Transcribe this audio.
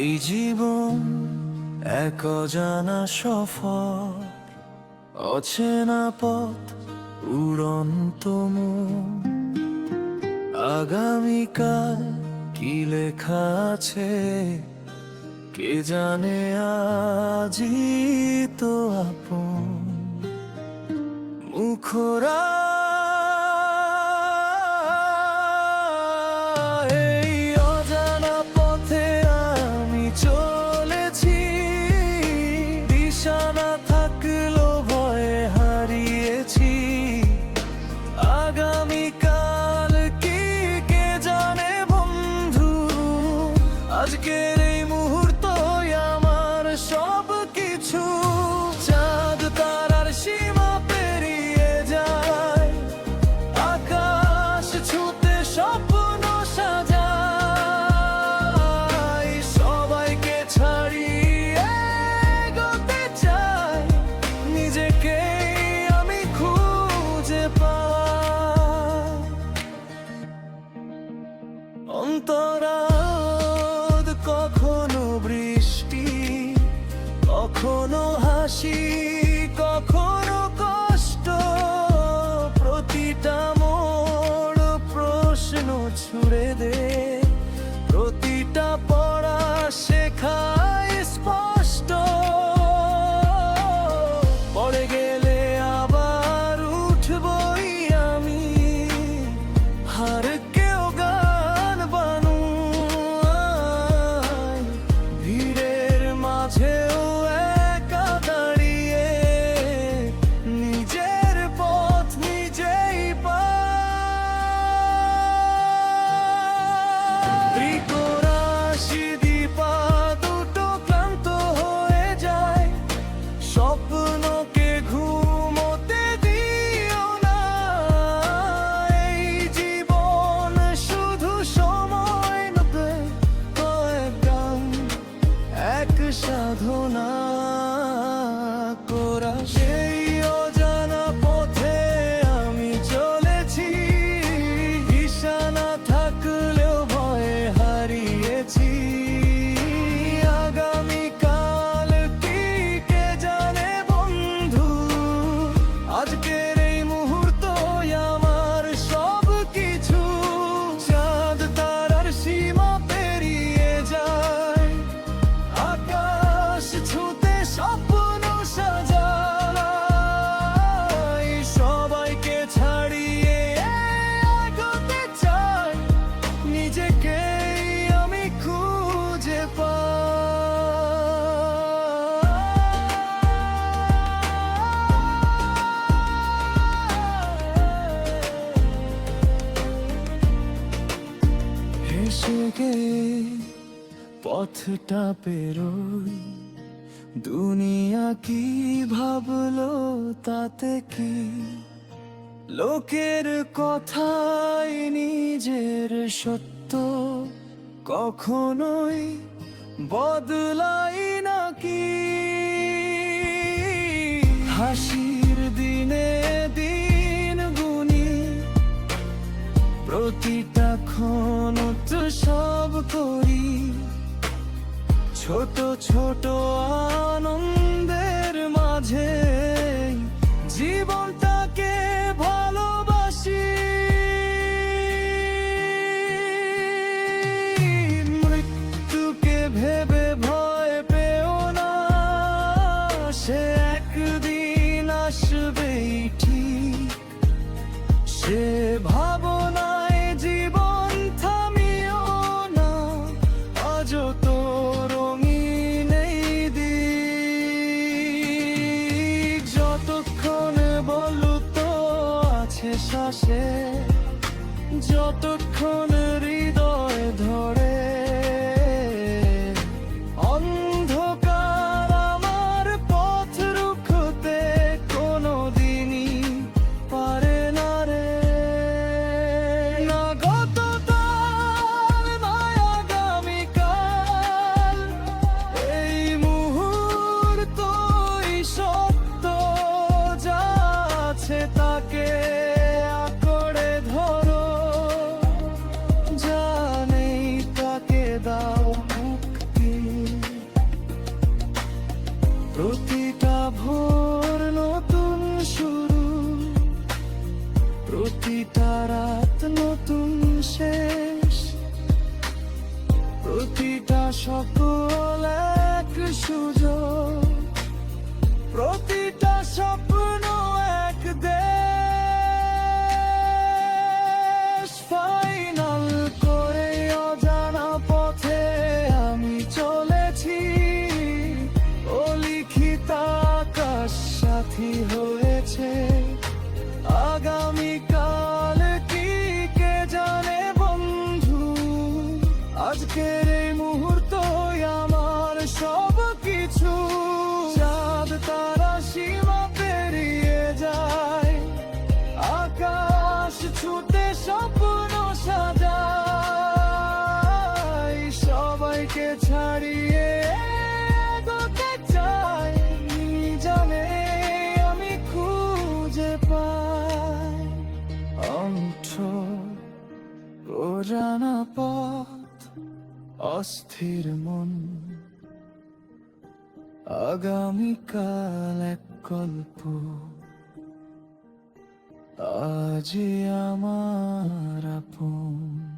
এই জীবন এক অজানা সফর, অচেনা পথ উড়ন্ত আগামীকাল কি লেখা আছে, কে জানে আজই তো আপন। মুখরা হাসি কখনো কষ্ট প্রতিটা মোড় প্রশ্ন ছুড়ে দেয় সাধনা। থেকে পথটা পেরোই দুনিয়া কি ভাবলো তাতে কি? লোকের কথাই নিজের সত্য। কখনোই বদলাই নাকি? হাসির দিনে প্রতিটা ক্ষণ তো সব করি। ছোট ছোট আনন্দের মাঝে যতক্ষণ হৃদয় ধরে প্রতিটা ভোর নতুন শুরু প্রতিটা রাত নতুন শেষ প্রতিটা সকল এক সুযোগ প্রতি আজকের এই মুহূর্তই আমার সব কিছু চাঁদ, তারা, সীমা পেরিয়ে যায়। আকাশ ছুটে স্বপ্ন সাজায়। সবাইকে ছাড়িয়ে এগোতে চাই। আমি খুঁজে পাই। অন্ঠ পথ অস্থির মন। আগামীকাল এক গল্প। আজ আমার আপন।